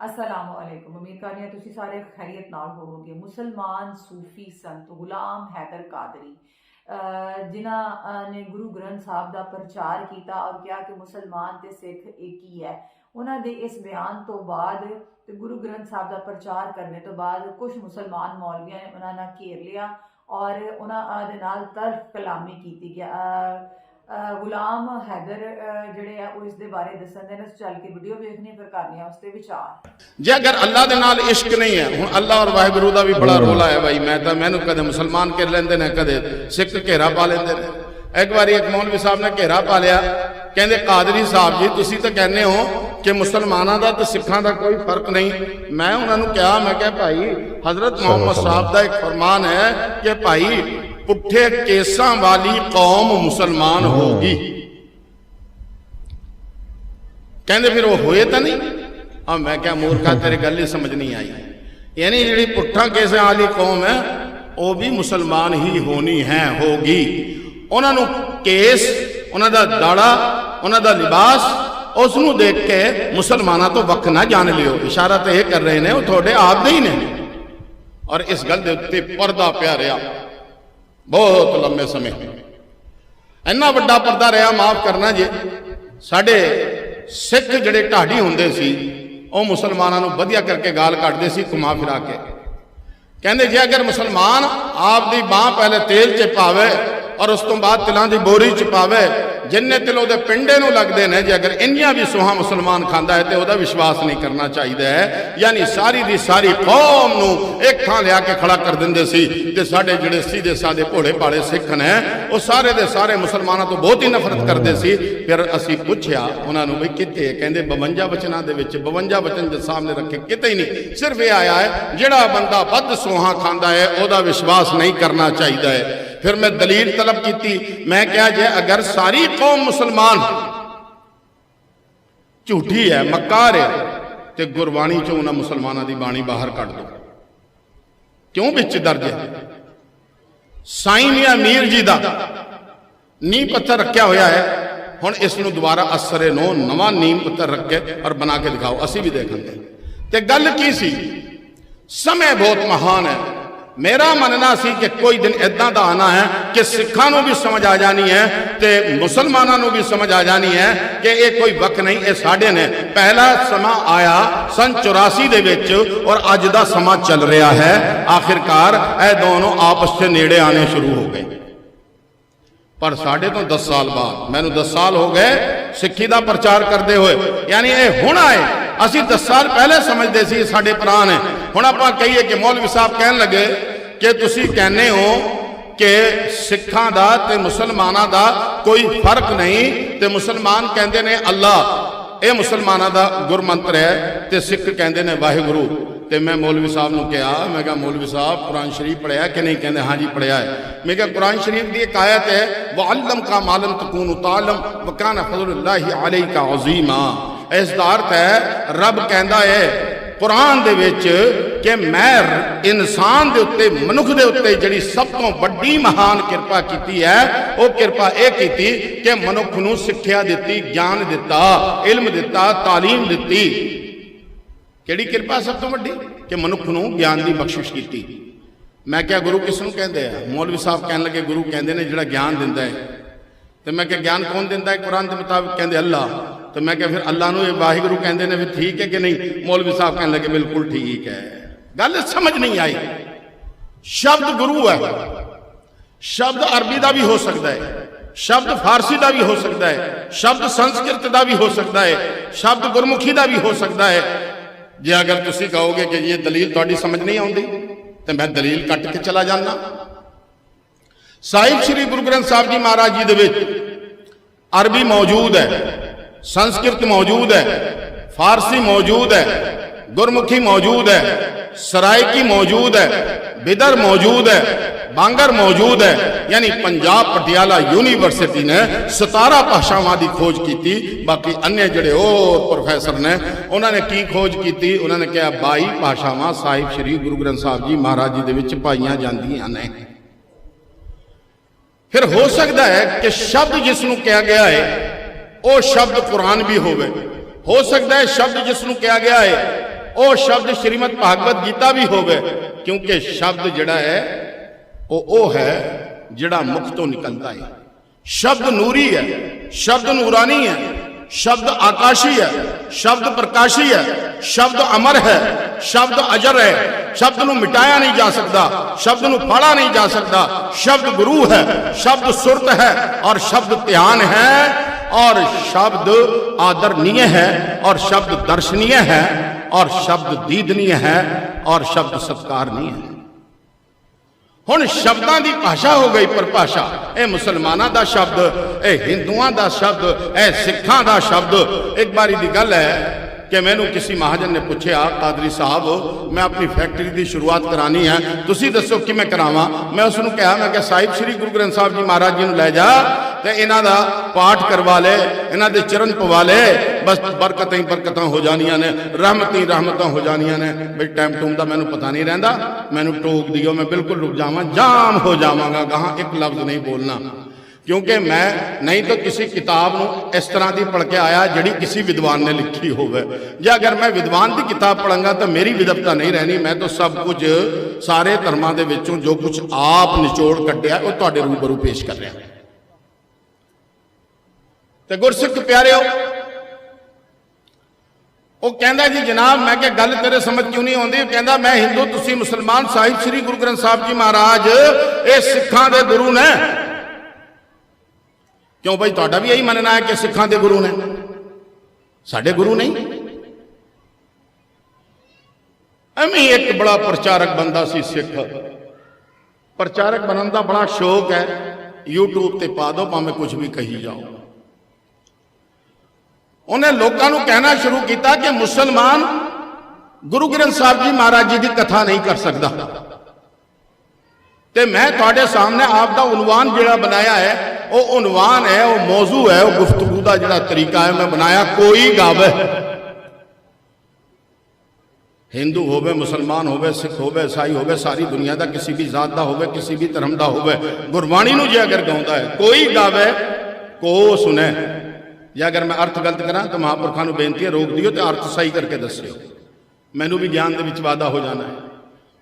ਅਸਲਾਮੁ ਅਲੈਕੁਮ ਉਮੀਦ ਕਰਦੀ ਹਾਂ ਤੁਸੀਂ ਸਾਰੇ ਖੈਰੀਅਤ ਨਾਲ ਹੋਵੋਗੇ ਮੁਸਲਮਾਨ ਸੂਫੀ ਸੰਤ ਗੁਲਾਮ ਹੈਦਰ ਕਾਦਰੀ ਅਹ ਜਿਨ੍ਹਾਂ ਅਹ ਨੇ ਗੁਰੂ ਗ੍ਰੰਥ ਸਾਹਿਬ ਦਾ ਪ੍ਰਚਾਰ ਕੀਤਾ ਔਰ ਕਿਹਾ ਕਿ ਮੁਸਲਮਾਨ ਤੇ ਸਿੱਖ ਇੱਕ ਹੀ ਹੈ ਉਹਨਾਂ ਦੇ ਇਸ ਬਿਆਨ ਤੋਂ ਬਾਅਦ ਤੇ ਗੁਰੂ ਗ੍ਰੰਥ ਸਾਹਿਬ ਦਾ ਪ੍ਰਚਾਰ ਕਰਨੇ ਤੋਂ ਬਾਅਦ ਕੁਝ ਮੁਸਲਮਾਨ ਮੌਲਵੀਆਂ ਨੇ ਉਹਨਾਂ ਨਾਲ ਘੇਰ ਲਿਆ ਔਰ ਉਹਨਾਂ ਅਹ ਦੇ ਨਾਲ ਤਰਫ ਕਲਾਮੀ ਕੀਤੀ ਗਿਆ ਅਹ ਅਹ ਗੁਲਾਮ ਹੈਦਰ ਜਿਹੜੇ ਆ ਉਹ ਇਸ ਦੇ ਬਾਰੇ ਦੱਸਣ ਦੇ ਨੇ। ਚੱਲ ਕੇ ਵੀਡੀਓ ਵੇਖਣੀ ਫਿਰ ਕਰਨੀ ਆ ਉਸ ਤੇ ਵਿਚਾਰ। ਜੇ ਅਗਰ ਅੱਲਾ ਦੇ ਨਾਲ ਇਸ਼ਕ ਨਹੀਂ ਹੈ ਹੁਣ ਅੱਲਾ ਔਰ ਵਾਹਿਗੁਰੂ ਦਾ ਵੀ ਬੜਾ ਰੋਲਾ ਹੈ ਭਾਈ। ਮੈਂ ਤਾਂ ਮੈਨੂੰ ਕਦੇ ਮੁਸਲਮਾਨ ਕਰ ਲੈਂਦੇ ਨੇ ਕਦੇ ਸਿੱਖ ਘੇਰਾ ਪਾ ਲੈਂਦੇ ਨੇ। ਇੱਕ ਵਾਰੀ ਇੱਕ ਮੌਲਵੀ ਸਾਹਿਬ ਨੇ ਘੇਰਾ ਪਾ ਲਿਆ। ਕਹਿੰਦੇ ਕਾਦਰੀ ਸਾਹਿਬ ਜੀ ਤੁਸੀਂ ਤਾਂ ਕਹਿੰਦੇ ਹੋ ਕਿ ਮੁਸਲਮਾਨਾਂ ਦਾ ਤੇ ਸਿੱਖਾਂ ਦਾ ਕੋਈ ਫ਼ਰਕ ਨਹੀਂ। ਮੈਂ ਉਹਨਾਂ ਨੂੰ ਕਿਹਾ ਮੈਂ ਕਿਹਾ ਭਾਈ ਹਜ਼ਰਤ ਮੁਹੰਮਦ ਸਾਹਿਬ ਦਾ ਇੱਕ ਫਰਮਾਨ ਹੈ ਕਿ ਭਾਈ ਪੁੱਠੇ ਕੇਸਾਂ ਵਾਲੀ ਕੌਮ ਮੁਸਲਮਾਨ ਹੋਗੀ ਕਹਿੰਦੇ ਫਿਰ ਉਹ ਹੋਏ ਤਾਂ ਨਹੀਂ? ਆ ਮੈਂ ਕਿਹਾ ਮੂਰਖਾ, ਤੇਰੀ ਗੱਲ ਹੀ ਸਮਝ ਨਹੀਂ ਆਈ। ਯਾਨੀ ਜਿਹੜੀ ਪੁੱਠਾ ਕੇਸਾਂ ਵਾਲੀ ਕੌਮ ਹੈ, ਉਹ ਵੀ ਮੁਸਲਮਾਨ ਹੀ ਹੋਣੀ ਹੈ, ਹੋਗੀ। ਉਹਨਾਂ ਨੂੰ ਕੇਸ, ਉਹਨਾਂ ਦਾ ਦਾੜਾ, ਉਹਨਾਂ ਦਾ ਲਿਬਾਸ, ਉਸ ਨੂੰ ਦੇਖ ਕੇ ਮੁਸਲਮਾਨਾਂ ਤੋਂ ਵੱਖ ਨਾ ਜਾਣ ਲਿਓ। ਇਸ਼ਾਰਾ ਤੇ ਇਹ ਕਰ ਰਹੇ ਨੇ, ਉਹ ਤੁਹਾਡੇ ਆਪ ਦੇ ਹੀ ਨੇ। ਔਰ ਇਸ ਗੱਲ ਦੇ ਉੱਤੇ ਪਰਦਾ ਪਿਆ ਰਿਹਾ। ਬਹੁਤ ਲੰਮੇ ਸਮੇਂ ਇੰਨਾ ਵੱਡਾ ਪਰਦਾ ਰਿਹਾ, ਮਾਫ ਕਰਨਾ ਜੇ। ਸਾਡੇ ਸਿੱਖ ਜਿਹੜੇ ਢਾਡੀ ਹੁੰਦੇ ਸੀ, ਉਹ ਮੁਸਲਮਾਨਾਂ ਨੂੰ ਵਧੀਆ ਕਰਕੇ ਗਾਲ ਕੱਢਦੇ ਸੀ, ਘੁਮਾ ਫਿਰਾ ਕੇ। ਕਹਿੰਦੇ, ਜੇ ਅਗਰ ਮੁਸਲਮਾਨ ਆਪ ਦੀ ਬਾਹ ਪਹਿਲੇ ਤੇਲ 'ਚ ਪਾਵੇ ਔਰ ਉਸ ਤੋਂ ਬਾਅਦ ਤਿਲਾਂ ਦੀ ਬੋਰੀ 'ਚ ਪਾਵੇ ਜਿੰਨੇ ਤਿਲ ਉਹਦੇ ਪਿੰਡੇ ਨੂੰ ਲੱਗਦੇ ਨੇ, ਜੇ ਅਗਰ ਇੰਨੀਆਂ ਵੀ ਸੁਹਾ ਮੁਸਲਮਾਨ ਖਾਂਦਾ ਹੈ ਤੇ ਉਹਦਾ ਵਿਸ਼ਵਾਸ ਨਹੀਂ ਕਰਨਾ ਚਾਹੀਦਾ ਹੈ। ਯਾਨੀ ਸਾਰੀ ਦੀ ਸਾਰੀ ਕੌਮ ਨੂੰ ਇੱਕ ਥਾਂ ਲਿਆ ਕੇ ਖੜਾ ਕਰ ਦਿੰਦੇ ਸੀ ਤੇ ਸਾਡੇ ਜਿਹੜੇ ਸਿੱਧੇ ਸਾਦੇ ਭੋਲੇ ਭਾਲੇ ਸਿੱਖ ਨੇ, ਉਹ ਸਾਰੇ ਦੇ ਸਾਰੇ ਮੁਸਲਮਾਨਾਂ ਤੋਂ ਬਹੁਤ ਹੀ ਨਫ਼ਰਤ ਕਰਦੇ ਸੀ। ਫਿਰ ਅਸੀਂ ਪੁੱਛਿਆ ਉਹਨਾਂ ਨੂੰ ਵੀ ਕਿਤੇ ਕਹਿੰਦੇ 52 ਵਚਨਾਂ ਦੇ ਵਿੱਚ 52 ਬਚਨ ਦੇ ਸਾਹਮਣੇ ਰੱਖੇ ਕਿਤੇ ਹੀ ਨਹੀਂ। ਸਿਰਫ ਇਹ ਆਇਆ ਹੈ, ਜਿਹੜਾ ਬੰਦਾ ਵੱਧ ਸੋਹਾ ਖਾਂਦਾ ਹੈ, ਉਹਦਾ ਵਿਸ਼ਵਾਸ ਨਹੀਂ ਕਰਨਾ ਚਾਹੀਦਾ ਹੈ। ਫਿਰ ਮੈਂ ਦਲੀਲ ਤਲਬ ਕੀਤੀ। ਮੈਂ ਕਿਹਾ, ਜੇ ਅਗਰ ਸਾਰੀ ਕੌਮ ਮੁਸਲਮਾਨ ਝੂਠੀ ਹੈ, ਮੱਕਾਰ ਹੈ, ਤੇ ਗੁਰਬਾਣੀ ਚੋਂ ਉਹਨਾਂ ਮੁਸਲਮਾਨਾਂ ਦੀ ਬਾਣੀ ਬਾਹਰ ਕੱਢ ਦਿਓ ਕਿਉਂ ਵਿੱਚ ਦਰਜ ਹੈ? ਸਾਈਂ ਮੀਆਂ ਮੀਰ ਜੀ ਦਾ ਨੀਂਹ ਪੱਥਰ ਰੱਖਿਆ ਹੋਇਆ ਹੈ। ਹੁਣ ਇਸ ਨੂੰ ਦੁਬਾਰਾ ਅਸਰੇ ਨੋ, ਨਵਾਂ ਨੀਂਹ ਪੱਥਰ ਰੱਖ ਕੇ ਔਰ ਬਣਾ ਕੇ ਦਿਖਾਓ। ਅਸੀਂ ਵੀ ਦੇਖਾਂਗੇ। ਤੇ ਗੱਲ ਕੀ ਸੀ? ਸਮੇਂ ਬਹੁਤ ਮਹਾਨ ਹੈ। ਮੇਰਾ ਮੰਨਣਾ ਸੀ ਕਿ ਕੋਈ ਦਿਨ ਇਦਾਂ ਦਾ ਆਣਾ ਹੈ ਕਿ ਸਿੱਖਾਂ ਨੂੰ ਵੀ ਸਮਝ ਆ ਜਾਣੀ ਹੈ ਤੇ ਮੁਸਲਮਾਨਾਂ ਨੂੰ ਵੀ ਸਮਝ ਆ ਜਾਣੀ ਹੈ ਕਿ ਇਹ ਕੋਈ ਵਕ ਨਹੀਂ, ਇਹ ਸਾਡੇ ਨੇ। ਪਹਿਲਾ ਸਮਾਂ ਆਇਆ ਸਨ 84 ਦੇ ਵਿੱਚ ਔਰ ਅੱਜ ਦਾ ਸਮਾਂ ਚੱਲ ਰਿਹਾ ਹੈ। ਆਖਿਰਕਾਰ ਇਹ ਦੋਨੋਂ ਆਪਸ 'ਚ ਨੇੜੇ ਆਣੇ ਸ਼ੁਰੂ ਹੋ ਗਏ। ਪਰ ਸਾਡੇ ਤੋਂ 10 ਸਾਲ ਬਾਅਦ, ਮੈਨੂੰ 10 ਸਾਲ ਹੋ ਗਏ ਸਿੱਖੀ ਦਾ ਪ੍ਰਚਾਰ ਕਰਦੇ ਹੋਏ। ਯਾਨੀ ਇਹ ਹੁਣ ਆਏ। ਅਸੀਂ 10 ਸਾਲ ਪਹਿਲੇ ਸਮਝਦੇ ਸੀ ਇਹ ਸਾਡੇ ਭਰਾ ਨੇ ਹੁਣ ਆਪਾਂ ਕਹੀਏ ਕਿ ਮੌਲਵੀ ਸਾਹਿਬ ਕਹਿਣ ਲੱਗੇ ਕਿ ਤੁਸੀਂ ਕਹਿੰਦੇ ਹੋ ਕਿ ਸਿੱਖਾਂ ਦਾ ਤੇ ਮੁਸਲਮਾਨਾਂ ਦਾ ਕੋਈ ਫ਼ਰਕ ਨਹੀਂ ਤੇ ਮੁਸਲਮਾਨ ਕਹਿੰਦੇ ਨੇ ਅੱਲਾ ਇਹ ਮੁਸਲਮਾਨਾਂ ਦਾ ਗੁਰਮੰਤਰ ਹੈ ਤੇ ਸਿੱਖ ਕਹਿੰਦੇ ਨੇ ਵਾਹਿਗੁਰੂ ਤੇ ਮੈਂ ਮੌਲਵੀ ਸਾਹਿਬ ਨੂੰ ਕਿਹਾ ਮੈਂ ਕਿਹਾ ਮੌਲਵੀ ਸਾਹਿਬ ਕੁਰਾਨ ਸ਼ਰੀਫ ਪੜਿਆ ਕਿ ਨਹੀਂ ਕਹਿੰਦੇ ਹਾਂਜੀ ਪੜਿਆ ਹੈ ਮੈਂ ਕਿਹਾ ਕੁਰਾਨ ਸ਼ਰੀਫ ਦੀ ਇੱਕ ਆਇਤ ਹੈ ਵਅਲਮ ਕਾ ਮਾਲਮ ਤਕੂਨੁ ਤਾਲਮ ਵਕਾਨ ਫਜ਼ਲੁல்லாਹਿ ਅਲੈਕਾ ਅਜ਼ੀਮਾ ਇਸ ਦਾ ਅਰਥ ਹੈ ਰੱਬ ਕਹਿੰਦਾ ਹੈ ਕੁਰਾਨ ਦੇ ਵਿੱਚ ਕਿ ਮੈਂ ਇਨਸਾਨ ਦੇ ਉੱਤੇ ਮਨੁੱਖ ਦੇ ਉੱਤੇ ਜਿਹੜੀ ਸਭ ਤੋਂ ਵੱਡੀ ਮਹਾਨ ਕਿਰਪਾ ਕੀਤੀ ਹੈ ਉਹ ਕਿਰਪਾ ਇਹ ਕੀਤੀ ਕਿ ਮਨੁੱਖ ਨੂੰ ਸਿੱਖਿਆ ਦਿੱਤੀ ਗਿਆਨ ਦਿੱਤਾ ਇਲਮ ਦਿੱਤਾ تعلیم ਦਿੱਤੀ ਕਿਹੜੀ ਕਿਰਪਾ ਸਭ ਤੋਂ ਵੱਡੀ ਕਿ ਮਨੁੱਖ ਨੂੰ ਗਿਆਨ ਦੀ ਬਖਸ਼ਿਸ਼ ਕੀਤੀ ਮੈਂ ਕਿਹਾ ਗੁਰੂ ਕਿਸ ਨੂੰ ਕਹਿੰਦੇ ਆ ਮੌਲਵੀ ਸਾਹਿਬ ਕਹਿਣ ਲੱਗੇ ਗੁਰੂ ਕਹਿੰਦੇ ਨੇ ਜਿਹੜਾ ਗਿਆਨ ਦਿੰਦਾ ਹੈ ਤੇ ਮੈਂ ਕਿਹਾ ਗਿਆਨ ਕੌਣ ਦਿੰਦਾ ਹੈ ਕੁਰਾਨ ਦੇ ਮੁਤਾਬਿਕ ਕਹਿੰਦੇ ਅੱਲਾ ਤੇ ਮੈਂ ਕਿਹਾ ਫਿਰ ਅੱਲਾ ਨੂੰ ਇਹ ਵਾਹਿਗੁਰੂ ਕਹਿੰਦੇ ਨੇ ਵੀ ਠੀਕ ਹੈ ਕਿ ਨਹੀਂ? ਮੌਲਵੀ ਸਾਹਿਬ ਕਹਿਣ ਲੱਗੇ, ਬਿਲਕੁਲ ਠੀਕ ਹੈ। ਗੱਲ ਸਮਝ ਨਹੀਂ ਆਈ। ਸ਼ਬਦ ਗੁਰੂ ਹੈ। ਸ਼ਬਦ ਅਰਬੀ ਦਾ ਵੀ ਹੋ ਸਕਦਾ ਹੈ। ਸ਼ਬਦ ਫਾਰਸੀ ਦਾ ਵੀ ਹੋ ਸਕਦਾ ਹੈ। ਸ਼ਬਦ ਸੰਸਕ੍ਰਿਤ ਦਾ ਵੀ ਹੋ ਸਕਦਾ ਹੈ। ਸ਼ਬਦ ਗੁਰਮੁਖੀ ਦਾ ਵੀ ਹੋ ਸਕਦਾ ਹੈ। ਜੇ ਅਗਰ ਤੁਸੀਂ ਕਹੋਗੇ ਕਿ ਇਹ ਦਲੀਲ ਤੁਹਾਡੀ ਸਮਝ ਨਹੀਂ ਆਉਂਦੀ, ਤੇ ਮੈਂ ਦਲੀਲ ਕੱਟ ਕੇ ਚਲਾ ਜਾਂਦਾ। ਸਾਹਿਬ ਸ੍ਰੀ ਗੁਰੂ ਗ੍ਰੰਥ ਸਾਹਿਬ ਜੀ ਮਹਾਰਾਜ ਜੀ ਦੇ ਵਿੱਚ ਅਰਬੀ ਮੌਜੂਦ ਹੈ। ਸੰਸਕ੍ਰਿਤ ਮੌਜੂਦ ਹੈ, ਫਾਰਸੀ ਮੌਜੂਦ ਹੈ, ਗੁਰਮੁਖੀ ਮੌਜੂਦ ਹੈ, ਸਰਾਇਕੀ ਮੌਜੂਦ ਹੈ, ਬਿਦਰ ਮੌਜੂਦ ਹੈ, ਬਾਂਗਰ ਮੌਜੂਦ ਹੈ, ਯਾਨੀ ਪੰਜਾਬ ਪਟਿਆਲਾ ਯੂਨੀਵਰਸਿਟੀ ਨੇ 17 ਭਾਸ਼ਾਵਾਂ ਦੀ ਖੋਜ ਕੀਤੀ, ਬਾਕੀ ਅੰਨੇ ਜਿਹੜੇ ਹੋਰ ਪ੍ਰੋਫੈਸਰ ਨੇ, ਉਹਨਾਂ ਨੇ ਕੀ ਖੋਜ ਕੀਤੀ? ਉਹਨਾਂ ਨੇ ਕਿਹਾ 22 ਭਾਸ਼ਾਵਾਂ ਸਾਹਿਬ ਸ੍ਰੀ ਗੁਰੂ ਗ੍ਰੰਥ ਸਾਹਿਬ ਜੀ ਮਹਾਰਾਜ ਜੀ ਦੇ ਵਿੱਚ ਪਾਈਆਂ ਜਾਂਦੀਆਂ ਨੇ। ਫਿਰ ਹੋ ਸਕਦਾ ਹੈ ਕਿ ਸ਼ਬਦ ਜਿਸ ਨੂੰ ਕਿਹਾ ਗਿਆ ਹੈ ਉਹ ਸ਼ਬਦ ਕੁਰਾਨ ਵੀ ਹੋਵੇ। ਹੋ ਸਕਦਾ ਹੈ ਸ਼ਬਦ ਜਿਸ ਨੂੰ ਕਿਹਾ ਗਿਆ ਹੈ, ਉਹ ਸ਼ਬਦ ਸ਼੍ਰੀਮਦ ਭਾਗਵਤ ਗੀਤਾ ਵੀ ਹੋਵੇ, ਕਿਉਂਕਿ ਸ਼ਬਦ ਜਿਹੜਾ ਹੈ, ਉਹ ਉਹ ਹੈ ਜਿਹੜਾ ਮੁਖ ਤੋਂ ਨਿਕਲਦਾ ਹੈ। ਸ਼ਬਦ ਨੂਰੀ ਹੈ, ਸ਼ਬਦ ਨੂਰਾਨੀ ਹੈ ਸ਼ਬਦ ਆਕਾਸ਼ੀ ਹੈ ਸ਼ਬਦ ਪ੍ਰਕਾਸ਼ੀ ਹੈ ਸ਼ਬਦ ਅਮਰ ਹੈ ਸ਼ਬਦ ਅਜਰ ਹੈ ਸ਼ਬਦ ਨੂੰ ਮਿਟਾਇਆ ਨਹੀਂ ਜਾ ਸਕਦਾ ਸ਼ਬਦ ਨੂੰ ਫਾੜਾ ਨਹੀਂ ਜਾ ਸਕਦਾ ਸ਼ਬਦ ਗੁਰੂ ਹੈ ਸ਼ਬਦ ਸੁਰਤ ਹੈ ਔਰ ਸ਼ਬਦ ਧਿਆਨ ਹੈ और शब्द आदरणीय है और शब्द दर्शनीय है और शब्द दीदनीय है और शब्द सत्कारनीय है ਹੁਣ ਸ਼ਬਦਾਂ ਦੀ ਭਾਸ਼ਾ ਹੋ ਗਈ ਪਰਿਭਾਸ਼ਾ। ਇਹ ਮੁਸਲਮਾਨਾਂ ਦਾ ਸ਼ਬਦ, ਇਹ ਹਿੰਦੂਆਂ ਦਾ ਸ਼ਬਦ, ਇਹ ਸਿੱਖਾਂ ਦਾ ਸ਼ਬਦ। ਇੱਕ ਵਾਰੀ ਦੀ ਗੱਲ ਹੈ ਕਿ ਮੈਨੂੰ ਕਿਸੇ ਮਹਾਜਨ ਨੇ ਪੁੱਛਿਆ, ਕਾਦਰੀ ਸਾਹਿਬ, ਮੈਂ ਆਪਣੀ ਫੈਕਟਰੀ ਦੀ ਸ਼ੁਰੂਆਤ ਕਰਾਣੀ ਹੈ। ਤੁਸੀਂ ਦੱਸੋ ਕਿਵੇਂ ਕਰਾਵਾਂ? ਮੈਂ ਉਸ ਨੂੰ ਕਿਹਾ, ਮੈਂ ਕਿ ਸਾਹਿਬ, ਸ੍ਰੀ ਗੁਰੂ ਗ੍ਰੰਥ ਸਾਹਿਬ ਜੀ ਮਹਾਰਾਜ ਜੀ ਨੂੰ ਲੈ ਜਾ ਤੇ ਇਹਨਾਂ ਦਾ ਪਾਠ ਕਰਵਾ ਲੈ, ਇਹਨਾਂ ਦੇ ਚਰਨ ਪਵਾ ਲੈ। ਬਸ ਬਰਕਤਾਂ ਹੀ ਬਰਕਤਾਂ ਹੋ ਜਾਣੀਆਂ ਨੇ, ਰਹਿਮਤਾਂ ਹੀ ਰਹਿਮਤਾਂ ਹੋ ਜਾਣੀਆਂ ਨੇ। ਬਈ ਟਾਈਮ ਟੂਮ ਦਾ ਮੈਨੂੰ ਪਤਾ ਨਹੀਂ ਰਹਿੰਦਾ। ਮੈਨੂੰ ਟੋਕ ਦਿਓ, ਮੈਂ ਬਿਲਕੁਲ ਰੁਕ ਜਾਵਾਂ, ਜਾਮ ਹੋ ਜਾਵਾਂਗਾ, ਗਾਹਾਂ ਇੱਕ ਲਫ਼ਜ਼ ਨਹੀਂ ਬੋਲਣਾ। ਕਿਉਂਕਿ ਮੈਂ ਨਹੀਂ ਤਾਂ ਕਿਸੇ ਕਿਤਾਬ ਨੂੰ ਇਸ ਤਰ੍ਹਾਂ ਦੀ ਪੜ੍ਹ ਕੇ ਆਇਆ ਜਿਹੜੀ ਕਿਸੇ ਵਿਦਵਾਨ ਨੇ ਲਿਖੀ ਹੋਵੇ। ਜਾਂ ਅਗਰ ਮੈਂ ਵਿਦਵਾਨ ਦੀ ਕਿਤਾਬ ਪੜਾਂਗਾ ਤਾਂ ਮੇਰੀ ਵਿਦਵਤਾ ਨਹੀਂ ਰਹਿਣੀ। ਮੈਂ ਤਾਂ ਸਭ ਕੁਝ ਸਾਰੇ ਧਰਮਾਂ ਦੇ ਵਿੱਚੋਂ ਜੋ ਕੁਝ ਆਪ ਨਿਚੋੜ ਕੱਢਿਆ, ਉਹ ਤੁਹਾਡੇ ਰੂਬਰੂ ਪੇਸ਼ ਕਰ ਰਿਹਾ। ਤੇ ਗੁਰਸਿੱਖ ਪਿਆਰਿਓ, ਉਹ ਕਹਿੰਦਾ ਜੀ, ਜਨਾਬ, ਮੈਂ ਕਿਹਾ ਗੱਲ ਤੇਰੇ ਸਮਝ ਕਿਉਂ ਨਹੀਂ ਆਉਂਦੀ? ਉਹ ਕਹਿੰਦਾ, ਮੈਂ ਹਿੰਦੂ, ਤੁਸੀਂ ਮੁਸਲਮਾਨ ਸਾਹਿਬ, ਸ੍ਰੀ ਗੁਰੂ ਗ੍ਰੰਥ ਸਾਹਿਬ ਜੀ ਮਹਾਰਾਜ, ਇਹ ਸਿੱਖਾਂ ਦੇ ਗੁਰੂ ਨੇ। ਕਿਉਂ ਭਾਈ ਤੁਹਾਡਾ ਵੀ ਇਹੀ ਮੰਨਣਾ ਹੈ ਕਿ ਸਿੱਖਾਂ ਦੇ ਗੁਰੂ ਨੇ? ਸਾਡੇ ਗੁਰੂ ਨਹੀਂ। ਐਵੇਂ ਇੱਕ ਬੜਾ ਪ੍ਰਚਾਰਕ ਬੰਦਾ ਸੀ ਸਿੱਖ। ਪ੍ਰਚਾਰਕ ਬਣਨ ਦਾ ਬੜਾ ਸ਼ੌਕ ਹੈ। YouTube ਤੇ ਪਾ ਦਿਓ, ਭਾਵੇਂ ਕੁਝ ਵੀ ਕਹੀ ਜਾਓ। ਉਹਨੇ ਲੋਕਾਂ ਨੂੰ ਕਹਿਣਾ ਸ਼ੁਰੂ ਕੀਤਾ ਕਿ ਮੁਸਲਮਾਨ ਗੁਰੂ ਗ੍ਰੰਥ ਸਾਹਿਬ ਜੀ ਮਹਾਰਾਜ ਜੀ ਦੀ ਕਥਾ ਨਹੀਂ ਕਰ ਸਕਦਾ। ਤੇ ਮੈਂ ਤੁਹਾਡੇ ਸਾਹਮਣੇ ਆਪ ਦਾ ਉਨਵਾਨ ਜਿਹੜਾ ਬਣਾਇਆ ਹੈ ਉਹ ਉਨਵਾਨ ਹੈ, ਉਹ ਮੌਜੂ ਹੈ, ਉਹ ਗੁਫ਼ਤਗੂ ਦਾ ਜਿਹੜਾ ਤਰੀਕਾ ਹੈ, ਮੈਂ ਬਣਾਇਆ, ਕੋਈ ਗਾਵੇ ਹਿੰਦੂ ਹੋਵੇ, ਮੁਸਲਮਾਨ ਹੋਵੇ, ਸਿੱਖ ਹੋਵੇ, ਈਸਾਈ ਹੋਵੇ, ਸਾਰੀ ਦੁਨੀਆ ਦਾ ਕਿਸੇ ਵੀ ਜ਼ਾਤ ਦਾ ਹੋਵੇ, ਕਿਸੇ ਵੀ ਧਰਮ ਦਾ ਹੋਵੇ, ਗੁਰਬਾਣੀ ਨੂੰ ਜੇ ਅਗਰ ਗਾਉਂਦਾ ਹੈ, ਕੋਈ ਗਾਵੇ ਕੋ ਸੁਨੇ ਜਾਂ ਅਗਰ ਮੈਂ ਅਰਥ ਗਲਤ ਕਰਾਂ, ਤਾਂ ਮਹਾਂਪੁਰਖਾਂ ਨੂੰ ਬੇਨਤੀ ਹੈ, ਰੋਕ ਦਿਓ ਤੇ ਅਰਥ ਸਹੀ ਕਰਕੇ ਦੱਸਿਓ। ਮੈਨੂੰ ਵੀ ਗਿਆਨ ਦੇ ਵਿੱਚ ਵਾਧਾ ਹੋ ਜਾਣਾ ਹੈ।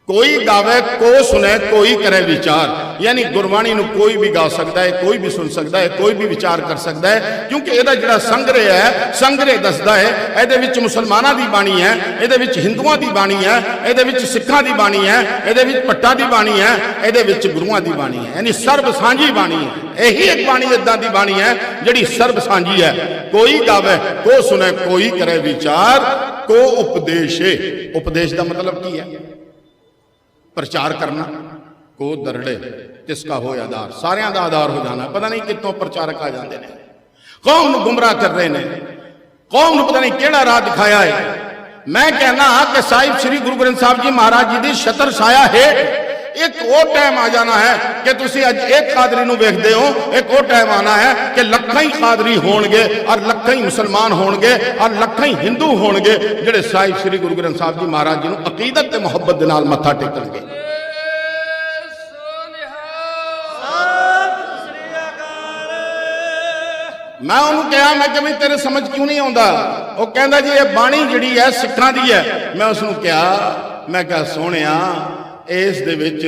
ਕੋਈ ਗਾਵੇ ਕੋ ਸੁਨੇ ਕੋਈ ਕਰੇ ਵਿਚਾਰ। ਯਾਨੀ ਗੁਰਬਾਣੀ ਨੂੰ ਕੋਈ ਵੀ ਗਾ ਸਕਦਾ ਹੈ, ਕੋਈ ਵੀ ਸੁਣ ਸਕਦਾ ਹੈ, ਕੋਈ ਵੀ ਵਿਚਾਰ ਕਰ ਸਕਦਾ ਹੈ, ਕਿਉਂਕਿ ਇਹਦਾ ਜਿਹੜਾ ਸੰਗ੍ਰਹਿ ਹੈ ਸੰਗ੍ਰਹਿ ਦੱਸਦਾ ਹੈ, ਇਹਦੇ ਵਿੱਚ ਮੁਸਲਮਾਨਾਂ ਦੀ ਬਾਣੀ ਹੈ, ਇਹਦੇ ਵਿੱਚ ਹਿੰਦੂਆਂ ਦੀ ਬਾਣੀ ਹੈ, ਇਹਦੇ ਵਿੱਚ ਸਿੱਖਾਂ ਦੀ ਬਾਣੀ ਹੈ, ਇਹਦੇ ਵਿੱਚ ਪੱਟਾਂ ਦੀ ਬਾਣੀ ਹੈ, ਇਹਦੇ ਵਿੱਚ ਗੁਰੂਆਂ ਦੀ ਬਾਣੀ ਹੈ। ਯਾਨੀ ਸਰਬ ਸਾਂਝੀ ਬਾਣੀ ਹੈ। ਇਹੀ ਇੱਕ ਬਾਣੀ ਇਦਾਂ ਦੀ ਬਾਣੀ ਹੈ, ਜਿਹੜੀ ਸਰਬ ਸਾਂਝੀ ਹੈ। ਕੋਈ ਗਾਵੇ, ਕੋ ਸੁਨੇ ਕੋਈ ਕਰੇ ਵਿਚਾਰ, ਕੋ ਉਪਦੇਸ਼ੇ। ਉਪਦੇਸ਼ ਦਾ ਮਤਲਬ ਕੀ ਹੈ? ਪ੍ਰਚਾਰ ਕਰਨਾ, ਕੋ ਦਰੜੇ ਤਿਸ ਕਾ ਹੋਏ ਆਧਾਰ, ਸਾਰਿਆਂ ਦਾ ਆਧਾਰ ਹੋ ਜਾਣਾ, ਪਤਾ ਨਹੀਂ ਕਿੱਥੋਂ ਪ੍ਰਚਾਰਕ ਆ ਜਾਂਦੇ ਨੇ। ਕੌਮ ਨੂੰ ਗੁੰਮਰਾਹ ਕਰ ਰਹੇ ਨੇ? ਕੌਮ ਨੂੰ ਪਤਾ ਨਹੀਂ ਕਿਹੜਾ ਰਾਹ ਦਿਖਾਇਆ ਹੈ ਮੈਂ ਕਹਿਣਾ ਕਿ ਸਾਹਿਬ ਸ੍ਰੀ ਗੁਰੂ ਗ੍ਰੰਥ ਸਾਹਿਬ ਜੀ ਮਹਾਰਾਜ ਜੀ ਦੀ ਛਤਰ ਛਾਇਆ ਹੈ ਇੱਕ ਉਹ ਟਾਈਮ ਆ ਜਾਣਾ ਹੈ ਕਿ ਤੁਸੀਂ ਅੱਜ ਇੱਕ ਕਾਦਰੀ ਨੂੰ ਵੇਖਦੇ ਹੋ, ਇੱਕ ਉਹ ਟਾਈਮ ਆਣਾ ਹੈ ਕਿ ਲੱਖਾਂ ਹੀ ਕਾਦਰੀ ਹੋਣਗੇ ਔਰ ਲੱਖਾਂ ਹੀ ਮੁਸਲਮਾਨ ਹੋਣਗੇ ਔਰ ਲੱਖਾਂ ਹੀ ਹਿੰਦੂ ਹੋਣਗੇ ਜਿਹੜੇ ਸਾਹਿਬ ਸ੍ਰੀ ਗੁਰੂ ਗ੍ਰੰਥ ਸਾਹਿਬ ਜੀ ਮਹਾਰਾਜ ਜੀ ਨੂੰ ਅਕੀਦਤ ਤੇ ਮੁਹੱਬਤ ਦੇ ਨਾਲ ਮੱਥਾ ਟੇਕਣਗੇ। ਮੈਂ ਉਹਨੂੰ ਕਿਹਾ, ਮੈਂ ਕਿ ਵੀ ਤੇਰੇ ਸਮਝ ਕਿਉਂ ਨਹੀਂ ਆਉਂਦਾ? ਉਹ ਕਹਿੰਦਾ ਜੀ, ਇਹ ਬਾਣੀ ਜਿਹੜੀ ਹੈ ਸਿੱਖਾਂ ਦੀ ਹੈ। ਮੈਂ ਉਸ ਨੂੰ ਕਿਹਾ, ਮੈਂ ਕਿਹਾ, ਸੋਹਣਿਆ ਇਸ ਦੇ ਵਿੱਚ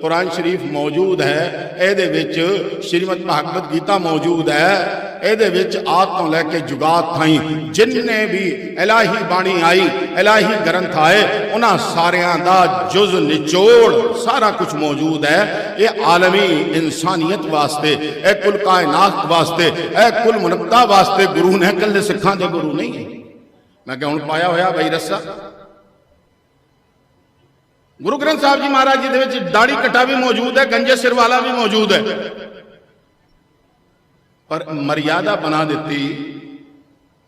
ਕੁਰਾਨ ਸ਼ਰੀਫ ਮੌਜੂਦ ਹੈ, ਇਹਦੇ ਵਿੱਚ ਸ਼੍ਰੀਮਦ ਭਾਗਵਤ ਗੀਤਾ ਮੌਜੂਦ ਹੈ, ਇਹਦੇ ਵਿੱਚ ਆਦ ਤੋਂ ਲੈ ਕੇ ਜੁਗਾਤ ਥਾਈ ਜਿੰਨੇ ਵੀ ਇਲਾਹੀ ਬਾਣੀ ਆਈ, ਇਲਾਹੀ ਗ੍ਰੰਥ ਆਏ, ਉਹਨਾਂ ਸਾਰਿਆਂ ਦਾ ਜੁਜ਼, ਨਿਚੋੜ ਸਾਰਾ ਕੁਝ ਮੌਜੂਦ ਹੈ। ਇਹ ਆਲਮੀ ਇਨਸਾਨੀਅਤ ਵਾਸਤੇ, ਇਹ ਕੁਲ ਕਾਇਨਾਤ ਵਾਸਤੇ, ਇਹ ਕੁੱਲ ਮਨੁੱਖਤਾ ਵਾਸਤੇ ਗੁਰੂ ਨੇ ਇਕੱਲੇ ਸਿੱਖਾਂ ਦੇ ਗੁਰੂ ਨਹੀਂ ਹੈ। ਮੈਂ ਕਿਹਾ ਹੁਣ ਪਾਇਆ ਹੋਇਆ ਬਈ ਰੱਸਾ। ਗੁਰੂ ਗ੍ਰੰਥ ਸਾਹਿਬ ਜੀ ਮਹਾਰਾਜ ਜੀ ਦੇ ਵਿੱਚ ਦਾੜੀ ਕਟਾ ਵੀ ਮੌਜੂਦ ਹੈ, ਗੰਜੇ ਸਿਰ ਵਾਲਾ ਵੀ ਮੌਜੂਦ ਹੈ। ਪਰ ਮਰਿਆਦਾ ਬਣਾ ਦਿੱਤੀ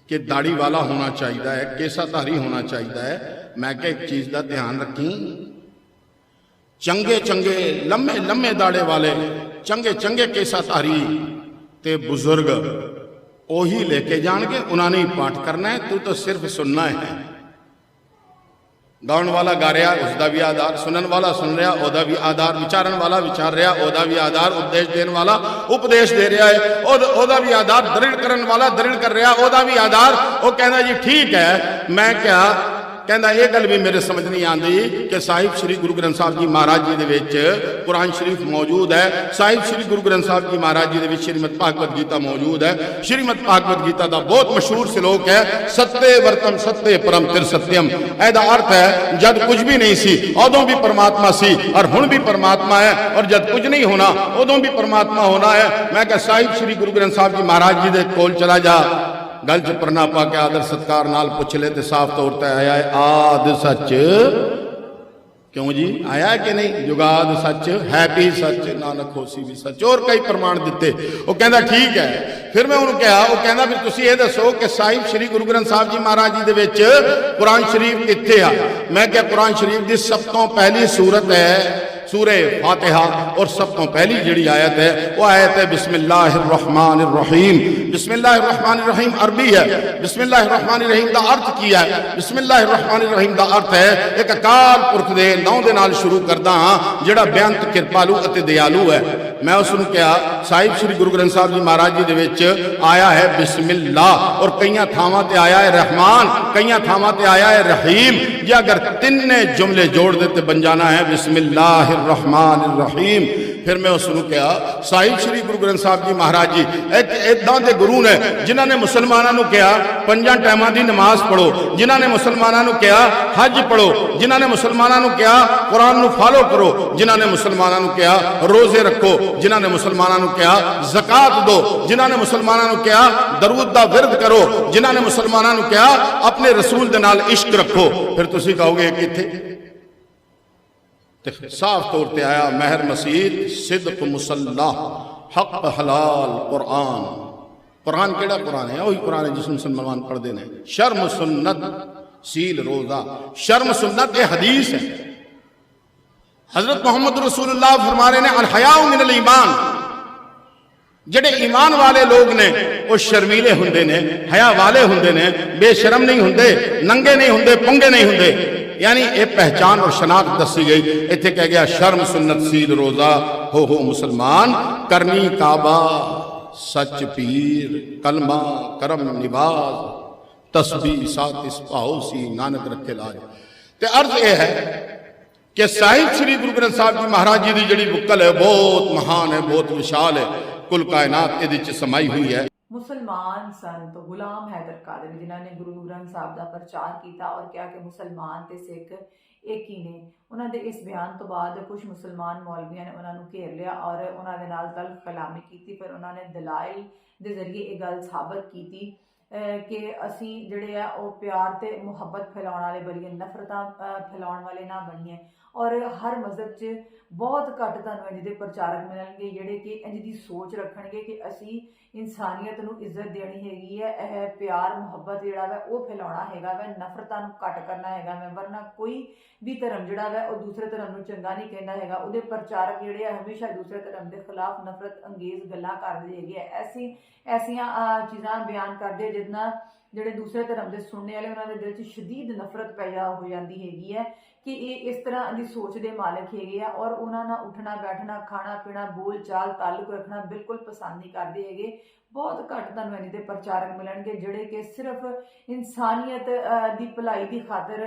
ਕਿ ਦਾੜੀ ਵਾਲਾ ਹੋਣਾ ਚਾਹੀਦਾ ਹੈ, ਕੇਸਾਧਾਰੀ ਹੋਣਾ ਚਾਹੀਦਾ ਹੈ। ਮੈਂ ਕਿਹਾ ਇੱਕ ਚੀਜ਼ ਦਾ ਧਿਆਨ ਰੱਖੀ। ਚੰਗੇ ਚੰਗੇ, ਲੰਮੇ ਲੰਮੇ ਦਾੜੇ ਵਾਲੇ, ਚੰਗੇ ਚੰਗੇ ਕੇਸਾਧਾਰੀ ਤੇ ਬਜ਼ੁਰਗ ਉਹੀ ਲੈ ਕੇ ਜਾਣਗੇ, ਉਹਨਾਂ ਨੇ ਹੀ ਪਾਠ ਕਰਨਾ ਹੈ, ਤੂੰ ਤਾਂ ਸਿਰਫ ਸੁਣਨਾ ਹੈ। ਗਾਉਣ ਵਾਲਾ ਗਾ ਰਿਹਾ ਉਸ ਦਾ ਵੀ ਆਧਾਰ ਸੁਣਨ ਵਾਲਾ ਸੁਣ ਰਿਹਾ, ਉਹਦਾ ਵੀ ਆਧਾਰ ਵਿਚਾਰਨ ਵਾਲਾ ਵਿਚਾਰ ਰਿਹਾ, ਉਹਦਾ ਵੀ ਆਧਾਰ ਉਪਦੇਸ਼ ਦੇਣ ਵਾਲਾ ਉਪਦੇਸ਼ ਦੇ ਰਿਹਾ ਹੈ। ਉਹਦਾ ਉਹਦਾ ਵੀ ਆਧਾਰ ਦ੍ਰਿੜ ਕਰਨ ਵਾਲਾ ਦ੍ਰਿੜ ਕਰ ਰਿਹਾ, ਉਹਦਾ ਵੀ ਆਧਾਰ, ਉਹ ਕਹਿੰਦਾ ਜੀ ਠੀਕ ਹੈ, ਮੈਂ ਕਿਹਾ ਕਹਿੰਦਾ ਇਹ ਗੱਲ ਵੀ ਮੇਰੇ ਸਮਝ ਨਹੀਂ ਆਉਂਦੀ ਕਿ ਸਾਹਿਬ ਸ੍ਰੀ ਗੁਰੂ ਗ੍ਰੰਥ ਸਾਹਿਬ ਜੀ ਮਹਾਰਾਜ ਜੀ ਦੇ ਵਿੱਚ ਕੁਰਾਨ ਸ਼ਰੀਫ ਮੌਜੂਦ ਹੈ। ਸਾਹਿਬ ਸ੍ਰੀ ਗੁਰੂ ਗ੍ਰੰਥ ਸਾਹਿਬ ਜੀ ਮਹਾਰਾਜ ਜੀ ਦੇ ਵਿੱਚ ਸ਼੍ਰੀਮਦ ਭਾਗਵਤ ਗੀਤਾ ਮੌਜੂਦ ਹੈ। ਸ਼੍ਰੀਮਦ ਭਾਗਵਤ ਗੀਤਾ ਦਾ ਬਹੁਤ ਮਸ਼ਹੂਰ ਸ਼ਲੋਕ ਹੈ, ਸੱਤੇ ਵਰਤਮ ਸੱਤੇ ਪਰਮ ਤਿਰ ਸਤਿਅਮ ਇਹਦਾ ਅਰਥ ਹੈ, ਜਦ ਕੁਝ ਵੀ ਨਹੀਂ ਸੀ, ਉਦੋਂ ਵੀ ਪਰਮਾਤਮਾ ਸੀ, ਔਰ ਹੁਣ ਵੀ ਪਰਮਾਤਮਾ ਹੈ, ਔਰ ਜਦ ਕੁਝ ਨਹੀਂ ਹੋਣਾ, ਉਦੋਂ ਵੀ ਪਰਮਾਤਮਾ ਹੋਣਾ ਹੈ। ਮੈਂ ਕਿਹਾ, ਸਾਹਿਬ ਸ੍ਰੀ ਗੁਰੂ ਗ੍ਰੰਥ ਸਾਹਿਬ ਜੀ ਮਹਾਰਾਜ ਜੀ ਦੇ ਕੋਲ ਚਲਾ ਜਾ। ਗੱਲ ਚ ਪਰਨਾ ਪਾ ਕੇ ਆਦਰ ਸਤਕਾਰ ਨਾਲ ਪੁੱਛ ਲੈ ਤੇ ਸਾਫ਼ ਤੌਰ ਤੇ ਆਇਆ ਹੈ, ਆਦ ਸੱਚ। ਕਿਉਂ ਜੀ? ਆਇਆ ਕਿ ਨਹੀਂ? ਜੁਗਾਦ ਸੱਚ ਹੈ ਵੀ ਸੱਚ, ਨਾਨਕ ਹੋਸੀ ਵੀ ਸੱਚ, ਹੋਰ ਕਈ ਪ੍ਰਮਾਣ ਦਿੱਤੇ। ਉਹ ਕਹਿੰਦਾ ਠੀਕ ਹੈ। ਫਿਰ ਮੈਂ ਉਹਨੂੰ ਕਿਹਾ, ਉਹ ਕਹਿੰਦਾ ਵੀ ਤੁਸੀਂ ਇਹ ਦੱਸੋ ਕਿ ਸਾਹਿਬ ਸ੍ਰੀ ਗੁਰੂ ਗ੍ਰੰਥ ਸਾਹਿਬ ਜੀ ਮਹਾਰਾਜ ਜੀ ਦੇ ਵਿੱਚ ਕੁਰਾਨ ਸ਼ਰੀਫ ਕਿੱਥੇ ਆ? ਮੈਂ ਕਿਹਾ ਕੁਰਾਨ ਸ਼ਰੀਫ ਦੀ ਸਭ ਤੋਂ ਪਹਿਲੀ ਸੂਰਤ ਹੈ। ਸੂਰੇ ਫਾਤਿਹਾ ਔਰ ਸਭ ਤੋਂ ਪਹਿਲੀ ਜਿਹੜੀ ਆਇਤ ਹੈ ਉਹ ਆਇਤ ਹੈ ਬਿਸਮਿਲ੍ਲਾਹਿਰ ਰਹਿਮਾਨਿਰ ਰਹੀਮ ਬਿਸਮਿਲ੍ਲਾਹਿਰ ਰਹਿਮਾਨਿਰ ਰਹੀਮ ਅਰਬੀ ਹੈ ਬਿਸਮਿਲ੍ਲਾਹਿਰ ਰਹਿਮਾਨਿਰ ਰਹੀਮ ਦਾ ਅਰਥ ਕੀ ਹੈ ਬਿਸਮਿਲ੍ਲਾਹਿਰ ਰਹਿਮਾਨਿਰ ਰਹੀਮ ਦਾ ਅਰਥ ਹੈ ਇੱਕ ਅਕਾਲ ਪੁਰਖ ਦੇ ਨਾਮ ਦੇ ਨਾਲ ਸ਼ੁਰੂ ਕਰਦਾ ਹਾਂ ਜਿਹੜਾ ਬੇਅੰਤ ਕਿਰਪਾਲੂ ਅਤੇ ਦਿਆਲੂ ਹੈ ਮੈਂ ਉਸ ਨੂੰ ਕਿਹਾ ਸਾਹਿਬ ਸ੍ਰੀ ਗੁਰੂ ਗ੍ਰੰਥ ਸਾਹਿਬ ਜੀ ਮਹਾਰਾਜ ਜੀ ਦੇ ਵਿੱਚ ਆਇਆ ਹੈ ਬਿਸਮਿਲ੍ਲਾ ਔਰ ਕਈਆਂ ਥਾਵਾਂ ਤੇ ਆਇਆ ਹੈ ਰਹਿਮਾਨ, ਕਈਆਂ ਥਾਵਾਂ ਤੇ ਆਇਆ ਹੈ ਰਹੀਮ। ਜੇ ਅਗਰ ਤਿੰਨੇ ਜੁਮਲੇ ਜੋੜ ਦੇ ਤੇ ਬਣ ਜਾਣਾ ਹੈ ਬਿਸਮਿਲ੍ਲਾਹਿਰ ਰਹਿਮਾਨਿਰ ਰਹੀਮ ਫਿਰ ਮੈਂ ਉਸ ਨੂੰ ਕਿਹਾ, ਸਾਹਿਬ ਸ੍ਰੀ ਗੁਰੂ ਗ੍ਰੰਥ ਸਾਹਿਬ ਜੀ ਮਹਾਰਾਜ ਜੀ ਇੱਕ ਇਦਾਂ ਦੇ ਗੁਰੂ ਨੇ ਜਿਨ੍ਹਾਂ ਨੇ ਮੁਸਲਮਾਨਾਂ ਨੂੰ ਕਿਹਾ, ਪੰਜਾਂ ਟਾਈਮਾਂ ਦੀ ਨਮਾਜ਼ ਪੜੋ ਜਿਨ੍ਹਾਂ ਨੇ ਮੁਸਲਮਾਨਾਂ ਨੂੰ ਕਿਹਾ, ਹੱਜ ਪੜੋ ਜਿਨ੍ਹਾਂ ਨੇ ਮੁਸਲਮਾਨਾਂ ਨੂੰ ਕਿਹਾ, ਕੁਰਾਨ ਨੂੰ ਫਾਲੋ ਕਰੋ, ਜਿਨ੍ਹਾਂ ਨੇ ਮੁਸਲਮਾਨਾਂ ਨੂੰ ਕਿਹਾ, ਰੋਜ਼ੇ ਰੱਖੋ, ਜਿਨ੍ਹਾਂ ਨੇ ਮੁਸਲਮਾਨਾਂ ਨੂੰ ਕਿਹਾ, ਜ਼ਕਾਤ ਦਿਓ ਜਿਨ੍ਹਾਂ ਨੇ ਮੁਸਲਮਾਨਾਂ ਨੂੰ ਕਿਹਾ, ਦਰੂਦ ਦਾ ਵਿਰਦ ਕਰੋ, ਜਿਨ੍ਹਾਂ ਨੇ ਮੁਸਲਮਾਨਾਂ ਨੂੰ ਕਿਹਾ, ਆਪਣੇ ਰਸੂਲ ਦੇ ਨਾਲ ਇਸ਼ਕ ਰੱਖੋ। ਫਿਰ ਤੁਸੀਂ ਕਹੋਗੇ ਇਹ ਕਿੱਥੇ صاف طور پہ آیا مہر مسید صدق مسلح، حق حلال قرآن۔ قرآن کیڑا قرآن ہے؟ وہی قرآن ہے جس مسلمان پڑھ دینے شرم سنت، سیل روزہ۔ شرم سنت یہ حدیث ہے۔ حضرت محمد رسول اللہ فرما رہے نے الحیاء من الایمان۔ جڑے ایمان والے لوگ نے، وہ شرمیلے ہندے نے حیاء والے ہندے نے، بے شرم نہیں ہندے، ننگے نہیں ہندے، پنگے نہیں ہندے۔ यानी ये पहचान और शनाख्त दसी गई इतने कह गया शर्म सुन्नत सील रोजा हो हो मुसलमान करनी काबा सच पीर कलमा करम निबाज तस्बी सात इस सी नानक रखे लाज ਤੇ ਅਰਜ਼ ਇਹ ਹੈ ਕਿ ਸਾਹਿਬ ਸ੍ਰੀ ਗੁਰੂ ਗ੍ਰੰਥ ਸਾਹਿਬ ਜੀ ਮਹਾਰਾਜ ਜੀ ਦੀ ਜਿਹੜੀ ਬੁੱਕਲ ਹੈ ਬਹੁਤ ਮਹਾਨ ਹੈ ਬਹੁਤ ਵਿਸ਼ਾਲ ਹੈ ਕੁੱਲ ਕਾਇਨਾਤ ਇਹਦੇ ਵਿੱਚ ਸਮਾਈ ਹੋਈ ਹੈ ਮੁਸਲਮਾਨ ਸੰਤ ਗੁਲਾਮ ਹੈਦਰ ਕਾਦਰੀ ਜਿਨ੍ਹਾਂ ਨੇ ਗੁਰੂ ਗ੍ਰੰਥ ਸਾਹਿਬ ਦਾ ਪ੍ਰਚਾਰ ਕੀਤਾ ਔਰ ਕਿਹਾ ਕਿ ਮੁਸਲਮਾਨ ਤੇ ਸਿੱਖ ਇੱਕ ਹੀ ਨੇ। ਉਹਨਾਂ ਦੇ ਇਸ ਬਿਆਨ ਤੋਂ ਬਾਅਦ ਕੁਝ ਮੁਸਲਮਾਨ ਮੌਲਵੀਆਂ ਨੇ ਉਹਨਾਂ ਨੂੰ ਘੇਰ ਲਿਆ ਔਰ ਉਹਨਾਂ ਦੇ ਨਾਲ ਤਲਖ ਕਲਾਮੀ ਕੀਤੀ, ਫਿਰ ਉਹਨਾਂ ਨੇ ਦਲਾਇਲ ਦੇ ਜ਼ਰੀਏ ਇਹ ਗੱਲ ਸਾਬਤ ਕੀਤੀ ਕਿ ਅਸੀਂ ਜਿਹੜੇ ਆ ਉਹ ਪਿਆਰ ਤੇ ਮੁਹੱਬਤ ਫੈਲਾਉਣ ਵਾਲੇ ਬਣੀਏ ਨਫ਼ਰਤਾਂ ਫੈਲਾਉਣ ਵਾਲੇ ਨਾ ਬਣੀਏ ਔਰ ਹਰ ਮਜ਼ਹਬ 'ਚ ਬਹੁਤ ਘੱਟ ਤੁਹਾਨੂੰ ਇੰਜ ਦੇ ਪ੍ਰਚਾਰਕ ਮਿਲਣਗੇ ਜਿਹੜੇ ਕਿ ਇੰਜ ਦੀ ਸੋਚ ਰੱਖਣਗੇ ਕਿ ਅਸੀਂ ਇਨਸਾਨੀਅਤ ਨੂੰ ਇੱਜ਼ਤ ਦੇਣੀ ਹੈਗੀ ਹੈ, ਇਹ ਪਿਆਰ, ਮੁਹੱਬਤ ਜਿਹੜਾ ਵਾ, ਉਹ ਫੈਲਾਉਣਾ ਹੈਗਾ ਵਾ, ਨਫ਼ਰਤਾਂ ਨੂੰ ਘੱਟ ਕਰਨਾ ਹੈਗਾ ਵਾ, ਵਰਨਾ ਕੋਈ ਵੀ ਧਰਮ ਜਿਹੜਾ ਵਾ, ਉਹ ਦੂਸਰੇ ਧਰਮ ਨੂੰ ਚੰਗਾ ਨਹੀਂ ਕਹਿੰਦਾ ਹੈਗਾ। ਉਹਦੇ ਪ੍ਰਚਾਰਕ ਜਿਹੜੇ ਆ ਹਮੇਸ਼ਾ ਦੂਸਰੇ ਧਰਮ ਦੇ ਖਿਲਾਫ ਨਫ਼ਰਤ ਅੰਗੇਜ਼ ਗੱਲਾਂ ਕਰਦੇ ਹੈਗੇ ਆ। ਐਸੀ, ਐਸੀਆਂ ਚੀਜ਼ਾਂ ਬਿਆਨ ਕਰਦੇ ਆ ਜਿਹਦੇ ਜਿਹੜੇ ਦੂਸਰੇ ਧਰਮ ਦੇ ਸੁਣਨੇ ਵਾਲੇ, ਉਹਨਾਂ ਦੇ ਦਿਲ 'ਚ ਸ਼ਦੀਦ ਨਫ਼ਰਤ ਪੈਦਾ ਹੋ ਜਾਂਦੀ ਹੈਗੀ ਹੈ। ਕਿ ਇਹ ਇਸ ਤਰ੍ਹਾਂ ਦੀ ਸੋਚ ਦੇ ਮਾਲਕ ਹੈਗੇ ਆ ਔਰ ਉਹਨਾਂ ਨਾਲ ਉੱਠਣਾ, ਬੈਠਣਾ, ਖਾਣਾ, ਪੀਣਾ, ਬੋਲ ਚਾਲ, ਤਾਲੁਕ ਰੱਖਣਾ ਬਿਲਕੁਲ ਪਸੰਦ ਨਹੀਂ ਕਰਦੇ ਹੈਗੇ। ਬਹੁਤ ਘੱਟ ਤੁਹਾਨੂੰ ਇਹਨਾਂ ਦੇ ਪ੍ਰਚਾਰਕ ਮਿਲਣਗੇ ਜਿਹੜੇ ਕਿ ਸਿਰਫ ਇਨਸਾਨੀਅਤ ਦੀ ਭਲਾਈ ਦੀ ਖਾਤਰ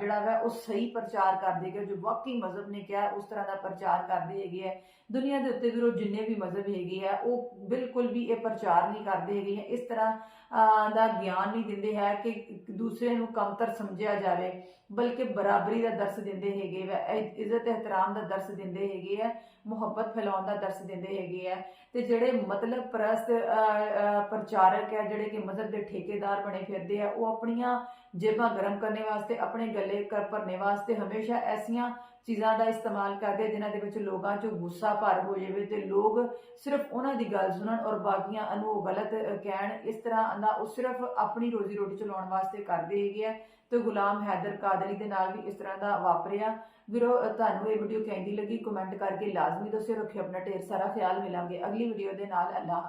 ਜਿਹੜਾ ਵਾ ਉਹ ਸਹੀ ਪ੍ਰਚਾਰ ਕਰਦੇ ਹੈਗੇ। ਜੋ ਵਾਕਈ ਮਜ਼ਹਬ ਨੇ ਕਿਹਾ, ਉਸ ਤਰ੍ਹਾਂ ਦਾ ਪ੍ਰਚਾਰ ਕਰਦੇ ਹੈਗੇ ਆ। ਦੁਨੀਆ ਦੇ ਉੱਤੇ ਵੀ ਉਹ ਜਿੰਨੇ ਵੀ ਮਜ਼ਹਬ ਹੈਗੇ ਆ, ਉਹ ਬਿਲਕੁਲ ਵੀ ਇਹ ਪ੍ਰਚਾਰ ਨਹੀਂ ਕਰਦੇ ਹੈਗੇ। ਆ ਇਸ ਤਰ੍ਹਾਂ ਦਾ ਗਿਆਨ ਨਹੀਂ ਦਿੰਦੇ ਹੈ ਕਿ ਦੂਸਰੇ ਨੂੰ ਕਮਤਰ ਸਮਝਿਆ ਜਾਵੇ, ਬਲਕਿ ਬਰਾਬਰੀ ਦਾ ਦਰਸ ਦਿੰਦੇ ਹੈਗੇ ਵਾ ਇਹ ਇੱਜ਼ਤ ਇਹਤਰਾਮ ਦਾ ਦਰਸ ਦਿੰਦੇ ਹੈਗੇ ਆ ਮੁਹੱਬਤ ਫੈਲਾਉਣ ਦਾ ਦਰਸ ਦਿੰਦੇ ਹੈਗੇ ਆ ਤੇ ਜਿਹੜੇ ਮਤਲਬ ਪ੍ਰਸਤ ਅਹ, ਅਹ, ਪ੍ਰਚਾਰਕ ਹੈ ਜਿਹੜੇ ਕਿ ਮਜ਼ਹਬ ਦੇ ਠੇਕੇਦਾਰ ਬਣੇ ਫਿਰਦੇ ਆ ਉਹ ਆਪਣੀਆਂ ਜੇਬਾਂ ਗਰਮ ਕਰਨੇ ਵਾਸਤੇ, ਆਪਣੇ ਗੱਲੇ ਕਰ ਭਰਨੇ ਵਾਸਤੇ, ਹਮੇਸ਼ਾ ਐਸੀਆਂ ਚੀਜ਼ਾਂ ਦਾ ਇਸਤੇਮਾਲ ਕਰਦੇ ਜਿਨ੍ਹਾਂ ਦੇ ਵਿੱਚ ਲੋਕਾਂ 'ਚ ਗੁੱਸਾ ਭਰ ਹੋ ਜਾਵੇ ਤੇ ਲੋਕ ਸਿਰਫ ਉਹਨਾਂ ਦੀ ਗੱਲ ਸੁਣਨ ਔਰ ਬਾਕੀਆਂ ਨੂੰ ਉਹ ਗਲਤ ਕਹਿਣ। ਇਸ ਤਰ੍ਹਾਂ ਦਾ ਉਹ ਸਿਰਫ ਆਪਣੀ ਰੋਜ਼ੀ ਰੋਟੀ ਚਲਾਉਣ ਵਾਸਤੇ ਕਰਦੇ ਹੈਗੇ ਆ ਤੇ ਗੁਲਾਮ ਹੈਦਰ ਕਾਦਰੀ ਦੇ ਨਾਲ ਵੀ ਇਸ ਤਰ੍ਹਾਂ ਦਾ ਵਾਪਰਿਆ। ਵੀਰੋ, ਤੁਹਾਨੂੰ ਇਹ ਵੀਡੀਓ ਕਹਿੰਦੀ ਲੱਗੀ? ਕਮੈਂਟ ਕਰਕੇ ਲਾਜ਼ਮੀ ਦੱਸਿਓ। ਰੱਖਿਓ ਆਪਣਾ ਢੇਰ ਸਾਰਾ ਖਿਆਲ। ਮਿਲਾਂਗੇ ਅਗਲੀ ਵੀਡੀਓ ਦੇ ਨਾਲ। ਅੱਲਾਹ